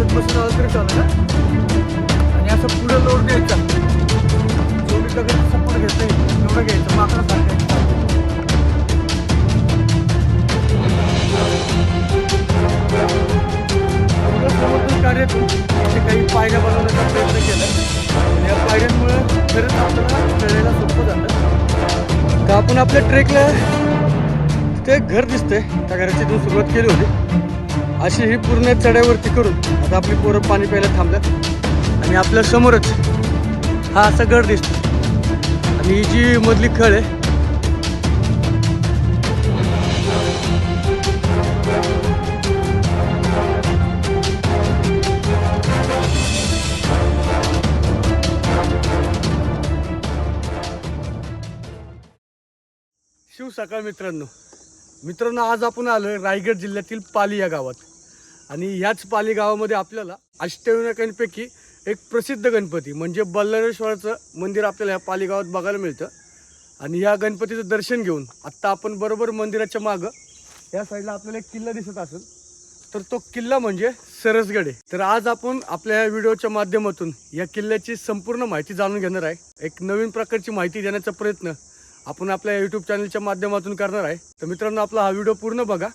बसत बसत आलं तरी चालेल ना? आणि असं पुढे लोड घ्यायचा. जेवढी दगड सपोर्ट घेते तेवढं घ्यायचं. माकडं सांगायचं कार्य असे काही पायऱ्या बनवण्याचा प्रयत्न केला. या पायऱ्यांमुळे खरंच आपल्याला चढायला सोपं जातं. तर आपण आपल्या ट्रेकला ते एक घर दिसतंय. त्या घराची इथून सुरुवात केली होती. अशी ही पूर्ण चढ्यावरती करून आता आपली पोरं पाणी प्यायला थांबल्यात. आणि आपल्या समोरच हा असा गड दिसतो. आणि ही जी मधली खळ आहे शिव सकाळ मित्रांनो. मित्रांनो आज आपण आलोय रायगड जिल्ह्यातील पाली या गावात. आणि ह्याच पालीगावामध्ये आपल्याला अष्टविनायकांपैकी एक प्रसिद्ध गणपती म्हणजे बल्लारेश्वराचं मंदिर आपल्याला ह्या पालीगावात बघायला मिळतं. आणि ह्या गणपतीचं दर्शन घेऊन आत्ता आपण बरोबर मंदिराच्या मागं या साईडला आपल्याला एक किल्ला दिसत असेल तर तो किल्ला म्हणजे सरसगडे. तर आज आपण आपल्या या व्हिडिओच्या माध्यमातून या किल्ल्याची संपूर्ण माहिती जाणून घेणार आहे. एक नवीन प्रकारची माहिती देण्याचा प्रयत्न आपण आपल्या युट्यूब चॅनलच्या माध्यमातून करणार आहे. तर मित्रांनो आपला हा व्हिडिओ पूर्ण बघा.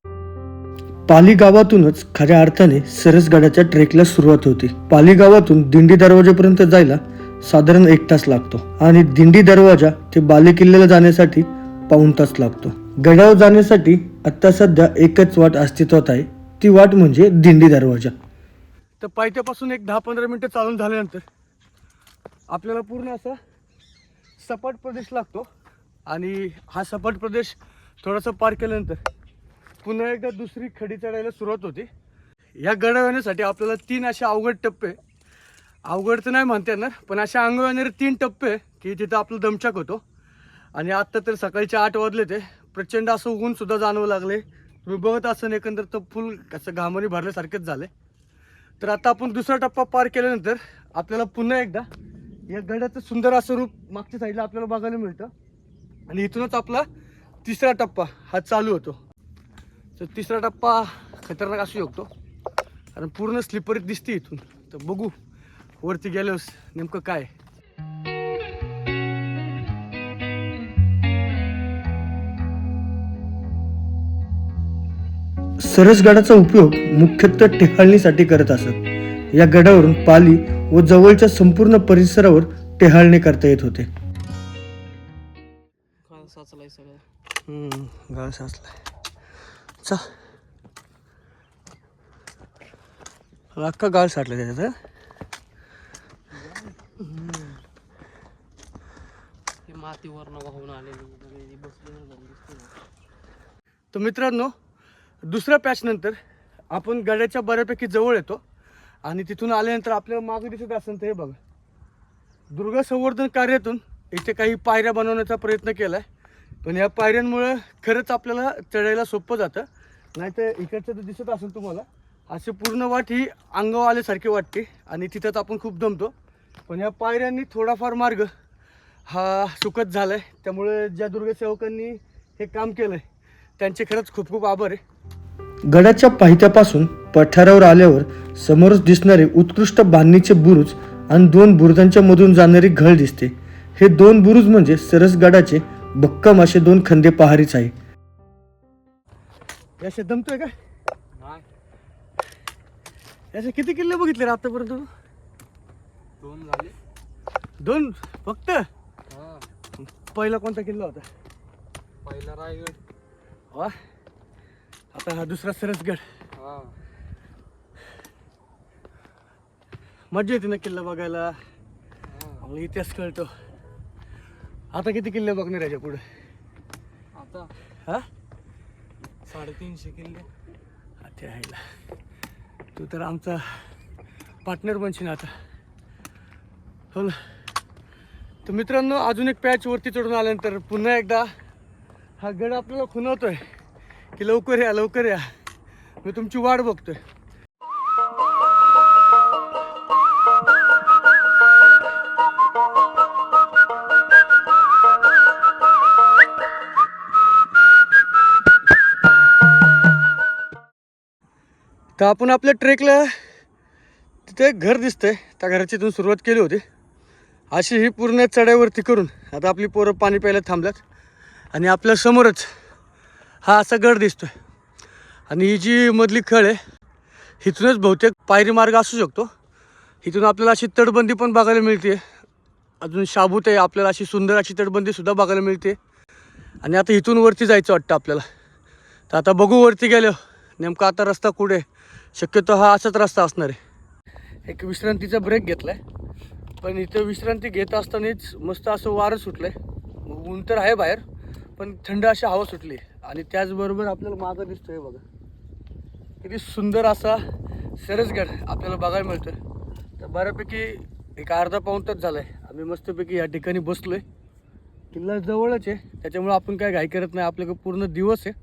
पाली गावातूनच खऱ्या अर्थाने सरसगडाच्या ट्रेकला सुरुवात होती. पाली गावातून दिंडी दरवाजापर्यंत जायला साधारण एक तास लागतो आणि दिंडी दरवाजा ते बाले किल्ल्याला जाण्यासाठी पाऊण तास लागतो. गडावर जाण्यासाठी आत्ता सध्या एकच वाट अस्तित्वात आहे. ती वाट म्हणजे दिंडी दरवाजा. तर पायथ्यापासून एक दहा पंधरा मिनटं चालून झाल्यानंतर आपल्याला पूर्ण असा सपाट प्रदेश लागतो आणि हा सपाट प्रदेश थोडासा पार केल्यानंतर पुन्हा एकदा दुसरी खडी चढायला सुरुवात होती. या गडवण्यासाठी आपल्याला तीन असे अवघड टप्पे अवघड तर नाही म्हणता येणार पण अशा अंगावर येणारे तीन टप्पे की तिथं आपलं दमछाक होतो. आणि आत्ता तर सकाळचे आठ वाजले ते प्रचंड असं ऊनसुद्धा जाणवं लागले तुम्ही बघत असन एकंदर तर फुल असं घामाने भरल्यासारखेच झाले तर आता आपण दुसरा टप्पा पार केल्यानंतर आपल्याला पुन्हा एकदा या गडाचं सुंदर असं रूप मागच्या साईडला आपल्याला बघायला मिळतं. आणि इथूनच आपला तिसरा टप्पा हा चालू होतो. तर तिसरा टप्पा खतरनाक असू शकतो. कारण पूर्ण स्लिपरीत दिसते इथून. तर बघू वरती गेल्यावर नेमकं काय. सरसगडाचा उपयोग मुख्यतः टेहाळणीसाठी करत असत. या गडावरून पाली व जवळच्या संपूर्ण परिसरावर टेहाळणी करता येत होते. साचलाय. चा अख्खा गाळ साठला त्याच्यात वाहून आलेली तर मित्रांनो दुसऱ्या पॅच नंतर आपण गड्याच्या बऱ्यापैकी जवळ येतो आणि तिथून आल्यानंतर आपल्याला मागे दिसत असेल तर हे बघा. दुर्गा संवर्धन कार्यातून इथे काही पायऱ्या बनवण्याचा प्रयत्न केला आहे पण या पायऱ्यांमुळं खरंच आपल्याला चढायला सोपं जातं. नाहीतर इकडचं तर दिसत असेल तुम्हाला अशी पूर्ण वाट ही अंगावर आल्यासारखी वाटते आणि तिथंच आपण खूप दमतो. पण या पायऱ्यांनी थोडाफार मार्ग हा सुखद झाला आहे त्यामुळे ज्या दुर्गसेवकांनी हे काम केलं आहे त्यांचे खरंच खूप खूप आभार आहे. गडाच्या पायथ्यापासून पठारावर आल्यावर समोरच दिसणारे उत्कृष्ट बांधणीचे बुरुज आणि दोन बुरुजांच्या मधून जाणारी घळ दिसते. हे दोन बुरुज म्हणजे सरसगडाचे भक्कम असे दोन खंदे पहारीच आहे. याचे दमतोय का? नाही. याचे किती किल्ले बघितले रे आतापर्यंत तू? दोन झाले. दोन? फक्त? हा. पहिला कोणता किल्ला होता? पहिला रायगड. वा. आता हा दुसरा सरसगड. हा. मजा येते ना किल्ला बघायला. हा. आपला इतिहास कळतो. आता किती किल्ले बघणार याच्यापुढे? आता? हा? साडेतीनशे किल्ले. हा, ते आहे तू तर आमचा पार्टनर बनशील आता. हो ना. तर मित्रांनो अजून एक पॅच वरती चढून आल्यानंतर पुन्हा एकदा हा गड आपल्याला खुणवतोय की लवकर या लवकर या. मी तुमची वाट बघतोय. तर आपण आपल्या ट्रेकला तिथे एक घर दिसतंय. त्या घराची इथून सुरुवात केली होती. अशी ही पूर्ण चढाईवरती करून आता आपली पोरं पाणी प्यायला थांबल्यात. आणि आपल्या समोरच हा असा गड दिसतोय. आणि ही जी मधली खळ आहे इथूनच बहुतेक पायरी मार्ग असू शकतो. इथून आपल्याला अशी तटबंदी पण बघायला मिळते. अजून शाबूत आहे आपल्याला अशी सुंदर अशी तटबंदीसुद्धा बघायला मिळते. आणि आता इथून वरती जायचं वाटतं आपल्याला. तर आता बघू वरती गेलो नेमका आता रस्ता कुठे आहे? शक्यतो हा असाच रस्ता असणार आहे. एक विश्रांतीचा ब्रेक घेतला आहे पण इथं विश्रांती घेत असतानाच मस्त असं वारं सुटलं आहे ऊन तर आहे बाहेर पण थंड अशी हवा सुटली. आणि त्याचबरोबर आपल्याला मागं दिसतोय बघा. किती सुंदर असा सरसगड आपल्याला बघायला मिळतोय. तर बऱ्यापैकी एक अर्धा पाऊन तास झाला आहे आम्ही मस्तपैकी या ठिकाणी बसलो आहे किल्ला जवळच आहे. त्याच्यामुळे आपण काय घाई करत नाही. आपल्याकडे पूर्ण दिवस आहे.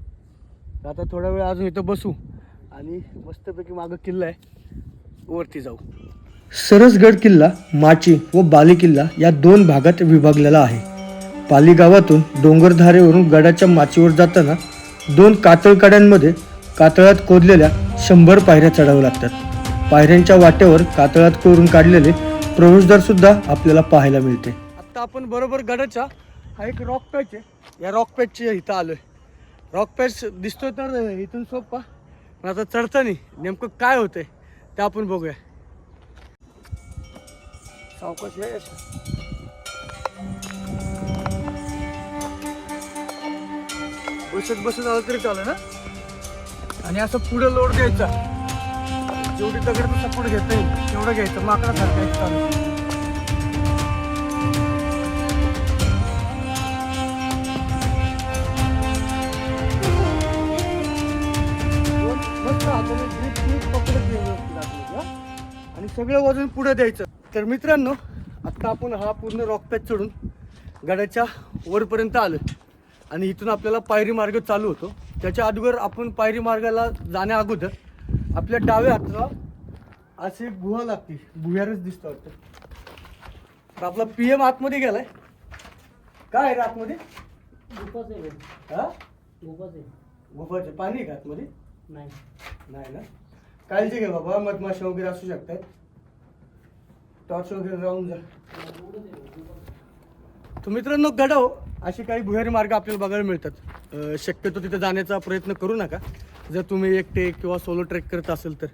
आता थोडा वेळ अजून इथं बसू. आणि मस्तपैकी मागं किल्ला आहे. वरती जाऊ. सरसगड किल्ला माची व बाली किल्ला या दोन भागात विभागलेला आहे. पाली गावातून डोंगरधारेवरून गडाच्या माचीवर जाताना दोन कातळकड्यांमध्ये कातळात कोरलेल्या शंभर पायऱ्या चढाव्या लागतात. पायऱ्यांच्या वाट्यावर कातळात कोरून काढलेले प्रवेशद्वार सुद्धा आपल्याला पाहायला मिळते. आत्ता आपण बरोबर गडाच्या हा एक रॉक पॅच आहे. या रॉक पॅचच्या इथं आलोय. रॉक पॅच दिसतोय तर इथून सोपा. पण आता चढताना नेमकं काय होतंय ते आपण बघूया. सावकाश आहे बसत बसत आलं तरी चालेल ना आणि असं पुढं लोड घ्यायचा. जेवढी दगड सपोर्ट घेता येईल तेवढं घ्यायचं. माकडा सारखं पकडत व्यवस्थित हा. आणि सगळं वजन पुढे द्यायचं. तर मित्रांनो आत्ता आपण हा पूर्ण रॉक पॅच चढून गडाच्या वरपर्यंत आलो आणि इथून आपल्याला पायरी मार्ग चालू होतो. त्याच्या अगोदर आपण पायरी मार्गाला जाण्या अगोदर आपल्या डाव्या हाताला अशी एक गुहा लागते भुयारच दिसतो वाटतं. तर आपला पी एम आतमध्ये गेलाय. काय आहे आतमध्ये? हा? गुफाचे पाणी आहे का आतमध्ये? नाही. नाही ना? काळजी घे बाबा मधमाशा वगैरे असू शकतात. टॉर्च वगैरे राहून जा. तर मित्रांनो गडाव असे काही भुयारी मार्ग आपल्याला बघायला मिळतात. शक्यतो तिथे जाण्याचा प्रयत्न करू नका. जर तुम्ही एकटे किंवा सोलो ट्रेक करत असेल तर.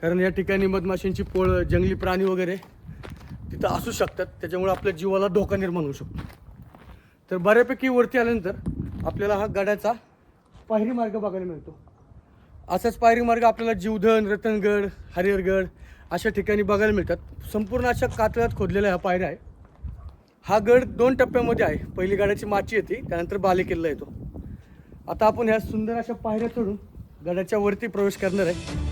कारण या ठिकाणी मधमाशांची पोळ जंगली प्राणी वगैरे तिथं असू शकतात. त्याच्यामुळे आपल्या जीवाला धोका निर्माण होऊ शकतो. तर बऱ्यापैकी वरती आल्यानंतर आपल्याला हा गडाचा पायरी मार्ग बघायला मिळतो. असाच पायरी मार्ग आपल्याला जीवधन रतनगड हरिहरगड अशा ठिकाणी बघायला मिळतात. संपूर्ण अशा कातळात खोदलेल्या ह्या पायऱ्या आहे. हा गड दोन टप्प्यामध्ये आहे. पहिली गडाची माची येते त्यानंतर बालेकिल्ला येतो. आता आपण ह्या सुंदर अशा पायऱ्या चढून गडाच्या वरती प्रवेश करणार आहे.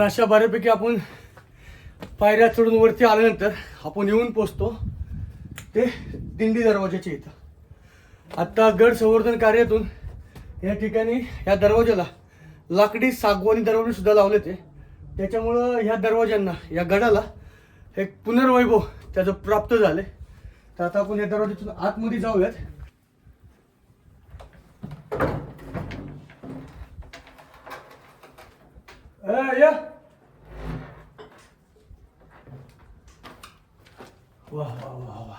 तर अशा बऱ्यापैकी आपण पायऱ्या चढून वरती आल्यानंतर आपण येऊन पोचतो ते दिंडी दरवाजाच्या इथं. आत्ता गड संवर्धन कार्यातून या ठिकाणी या दरवाजाला लाकडी सागवानी दरवाजे सुद्धा लावले ते. त्याच्यामुळं ह्या दरवाज्यांना या गडाला एक पुनर्वैभव त्याचं प्राप्त झाले तर आता आपण या दरवाजातून आतमध्ये जाऊयात. या! वा वा वा वा.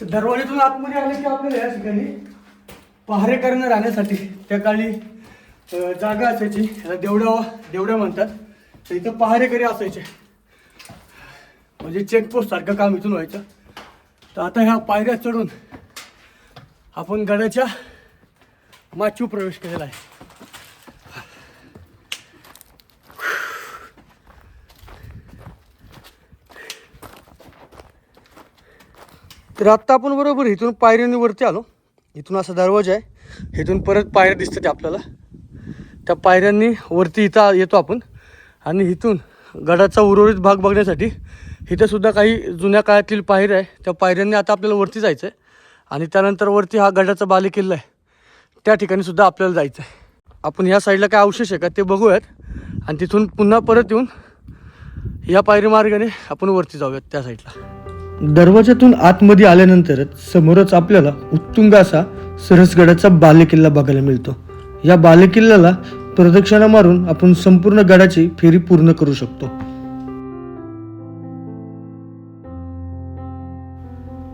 तर दरवाजातून आतमध्ये आले की आपल्याला या ठिकाणी पहारेकऱ्यांना राहण्यासाठी त्या काळी जागा असायची. याला देवड्या देवड्या म्हणतात. तर इथं पहारेकरी असायचे. म्हणजे चेकपोस्ट सारखं काम इथून व्हायचं. तर आता ह्या पायऱ्या चढून आपण गडाच्या माचू प्रवेश केलेला आहे. तर आत्ता आपण बरोबर इथून पायऱ्यांनी वरती आलो. इथून असा दरवाजा आहे. इथून परत पायऱ्या दिसतात आपल्याला. त्या पायऱ्यांनी वरती इथं येतो आपण. आणि इथून गडाचा उर्वरित भाग बघण्यासाठी इथंसुद्धा काही जुन्या काळातील पायऱ्या आहे. त्या पायऱ्यांनी आता आपल्याला वरती जायचं आहे आणि त्यानंतर वरती हा गडाचा बालेकिल्ला आहे. त्या ठिकाणी सुद्धा आपल्याला जायचं आहे आपण ह्या साईडला काय अवशेष आहे का ते बघूयात. आणि तिथून पुन्हा परत येऊन या पायरी मार्गाने आपण वरती जाऊयात त्या साईडला दरवाजातून आतमध्ये आल्यानंतरच समोरच आपल्याला उत्तुंग असा सरसगडाचा बालेकिल्ला बघायला मिळतो. या बालेकिल्ल्याला प्रदक्षिणा मारून आपण संपूर्ण गडाची फेरी पूर्ण करू शकतो.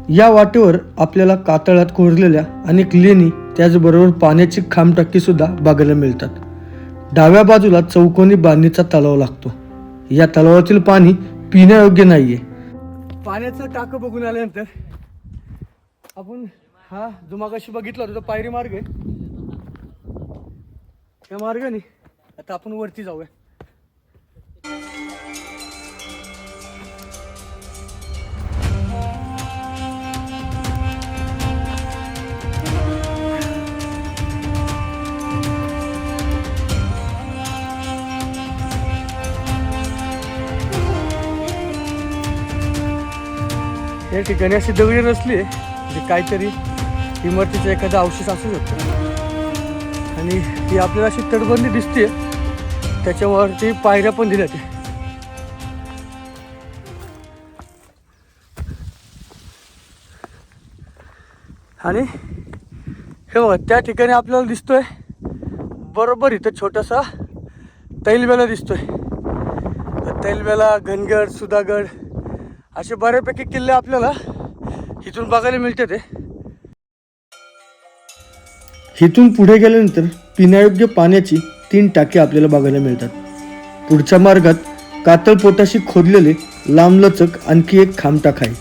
या वाटेवर आपल्याला कातळात कोरलेल्या अनेक लेणी त्याचबरोबर पाण्याची खामटाकी सुद्धा बघायला मिळतात. डाव्या बाजूला चौकोनी बांधणीचा तलाव लागतो. या तलावातील पाणी पिण्यायोग्य नाहीये. पाण्याचं टाकं बघून आल्यानंतर आपण हा जो मागाशी बघितला होता तो पायरी मार्ग आहे. त्या मार्गाने आता आपण वरती जाऊया. या ठिकाणी अशी दगडी रचली आहे म्हणजे काहीतरी इमारतीचं एखादा अवशेष असू शकतो. आणि ती आपल्याला अशी तटबंदी दिसते त्याच्यावरती पायऱ्या पण दिल्या ते आणि हे बघा त्या ठिकाणी आपल्याला दिसतोय बरोबर इथं छोटासा तैलबेला दिसतोय. तैलबेला घनगड सुधागड असे बऱ्यापैकी किल्ले आपल्याला इथून बघायला मिळते ते. इथून पुढे गेल्यानंतर पिण्यायोग्य पाण्याची तीन टाके आपल्याला बघायला मिळतात. पुढच्या मार्गात कातळ पोटाशी खोदलेले लांबलचक आणखी एक खांबटाक आहे.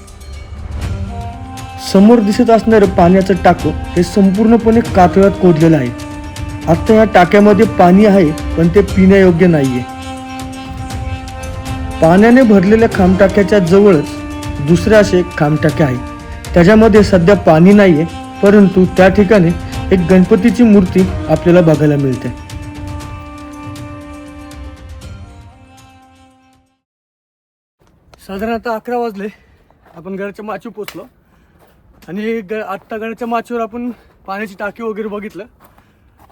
समोर दिसत असणारं पाण्याचं टाकं हे संपूर्णपणे कातळात खोदलेलं आहे. आता या टाक्यामध्ये पाणी आहे पण ते पिण्यायोग्य नाही आहे पाण्याने भरलेल्या खामटाक्याच्या जवळच दुसरे असे एक खामटाके आहे. त्याच्यामध्ये सध्या पाणी नाही आहे परंतु त्या ठिकाणी एक गणपतीची मूर्ती आपल्याला बघायला मिळते. साधारणतः अकरा वाजले. आपण गडाच्या माचू पोचलो आणि ग आत्ता गडाच्या माचीवर आपण पाण्याची टाकी वगैरे बघितलं.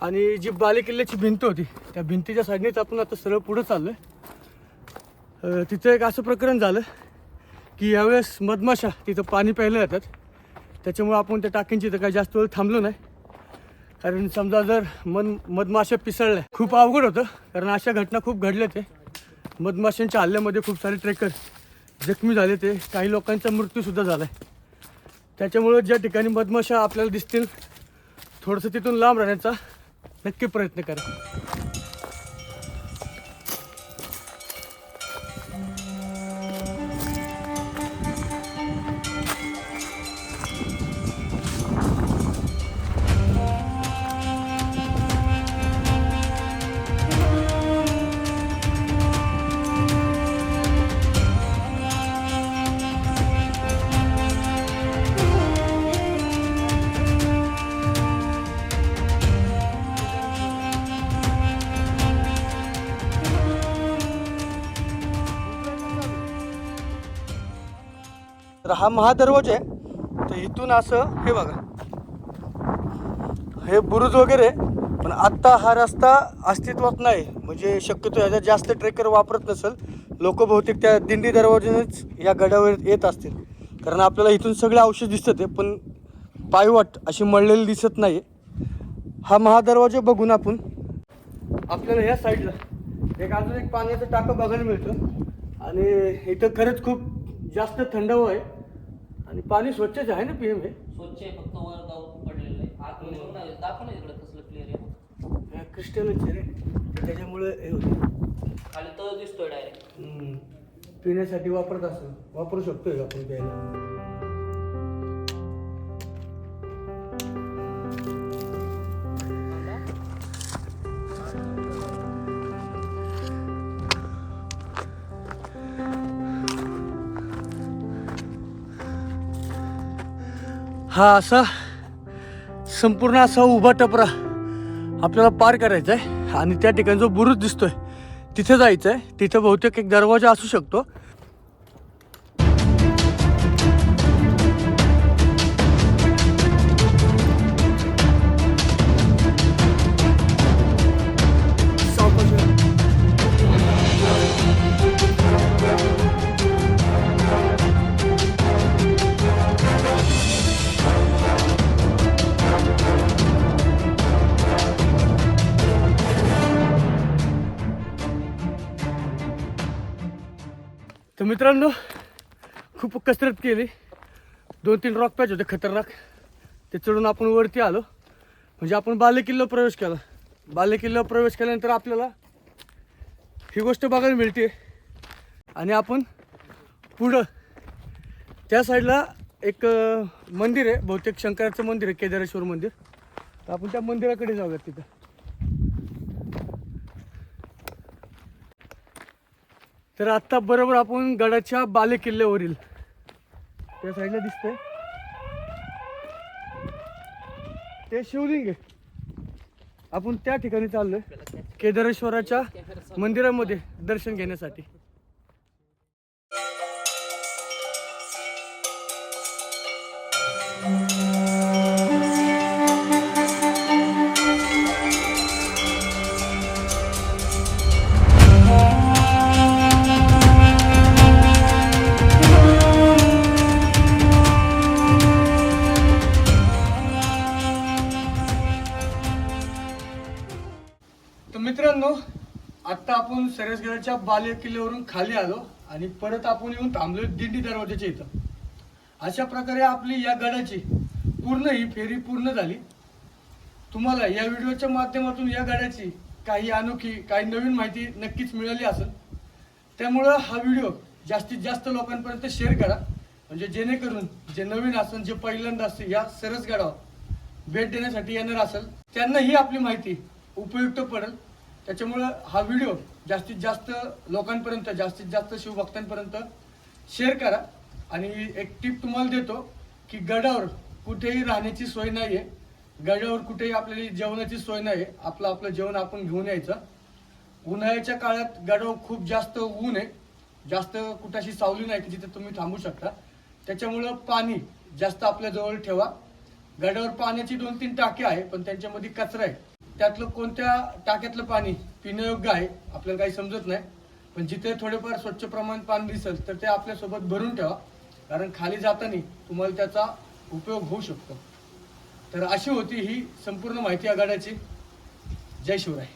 आणि जी बालेकिल्ल्याची भिंत होती त्या भिंतीच्या साईडनेच आपण आता सरळ पुढं चाललो आहे तिथं एक असं प्रकरण झालं की यावेळेस मधमाशा तिथं पाणी प्यायला येतात. त्याच्यामुळे आपण त्या टाकींची तर काही जास्त वेळ थांबलो नाही. कारण समजा जर मन मधमाशा पिसळल्या खूप अवघड होतं. कारण अशा घटना खूप घडल्या ते. मधमाशांच्या हल्ल्यामध्ये खूप सारे ट्रेकर जखमी झाले ते. काही लोकांचा मृत्यूसुद्धा झाला आहे त्याच्यामुळं ज्या ठिकाणी मधमाशा आपल्याला दिसतील थोडंसं तिथून लांब राहण्याचा नक्की प्रयत्न करा. हा महादरवाजा आहे. तर इथून असं हे बघा. हे बुरुज वगैरे आहे. पण आत्ता हा रस्ता अस्तित्वात नाही. म्हणजे शक्यतो याचा जास्त ट्रेकर वापरत नसेल. लोक बहुतेक त्या दिंडी दरवाजानेच या गडावर येत असतील. कारण आपल्याला इथून सगळे औषध दिसतं आहे पण पायवाट अशी मळलेली दिसत नाही हा महादरवाजा बघून आपण. आपल्याला ह्या साईडला एक अजून एक पाण्याचं टाकं बघायला मिळतं. आणि इथं खरंच खूप जास्त थंड आहे. आणि पाणी स्वच्छच आहे ना पीएम हे? स्वच्छ आहे फक्त वर गाव पडलेलं आहे. आतमध्ये बघ ना दाखव ना इकडे कसलं क्लिअर आहे. क्रिस्टलच आहे रे. त्याच्यामुळे हे होते. खाली तर दिसतोय डायरेक्ट. पिण्यासाठी वापरत असं वापरू शकतोय आपण प्यायला. हा असा संपूर्ण असा उभा टपरा आपल्याला पार करायचा आहे आणि त्या ठिकाणी जो बुरुज दिसतोय तिथे जायचं आहे तिथं बहुतेक एक दरवाजा असू शकतो. मित्रांनो खूप कसरत केली. दोन तीन रॉक पॅच होते खतरनाक. ते चढून आपण वरती आलो. म्हणजे आपण बालेकिल्ला प्रवेश केला. बालेकिल्ला प्रवेश केल्यानंतर आपल्याला ही गोष्ट बघायला मिळते. आणि आपण पुढं त्या साईडला एक मंदिर आहे. बहुतेक शंकराचं मंदिर आहे केदारेश्वर मंदिर. तर आपण त्या मंदिराकडे जाऊयात तिथं. तर आत्ता बरोबर आपण गडाच्या बाले किल्ल्यावरील त्या साईडला दिसतंय. ते शिवलिंग आहे. आपण त्या ठिकाणी चाललोय. केदारेश्वराच्या मंदिरामध्ये दर्शन घेण्यासाठी. बाले किल्ल्यावरून खाली आलो आणि परत आपण येऊन थांबलो दिंडी दरवाजाच्या इथं. अशा प्रकारे आपली या गडाची पूर्ण ही फेरी पूर्ण झाली. तुम्हाला या व्हिडिओच्या माध्यमातून या गाड्याची काही अनोखी काही नवीन माहिती नक्कीच मिळाली असेल. त्यामुळं हा व्हिडिओ जास्तीत जास्त लोकांपर्यंत शेअर करा. म्हणजे जेणेकरून जे नवीन असेल जे पहिल्यांदा असतील या सरसगडावर भेट देण्यासाठी येणार असेल त्यांनाही आपली माहिती उपयुक्त पडेल. त्याच्यामुळं हा व्हिडिओ जास्तीत जास्त लोकांपर्यंत जास्तीत जास्त शिवभक्तांपर्यंत शेअर करा. आणि एक टिप तुम्हाला देतो की गडावर कुठेही राहण्याची सोय नाही आहे गडावर कुठेही आपल्याला जेवणाची सोय नाही आहे आपलं आपलं जेवण आपण घेऊन यायचं. उन्हाळ्याच्या काळात गडावर खूप जास्त ऊन आहे. जास्त कुठाशी सावली नाही की जिथे तुम्ही थांबू शकता. त्याच्यामुळं पाणी जास्त आपल्याजवळ ठेवा. गडावर पाण्याची दोन तीन टाके आहे पण त्यांच्यामध्ये कचरा आहे. त्यातलं कोणत्या टाक्यातलं पाणी पिण्यायोग्य आहे आपल्याला काही समजत नाही. पण जिथे थोडेफार स्वच्छ प्रमाणात पाणी दिसेल तर ते आपल्यासोबत भरून ठेवा. कारण खाली जाताना तुम्हाला त्याचा उपयोग होऊ शकतो. तर अशी होती ही संपूर्ण माहिती आघाड्याची. जय शिवराय.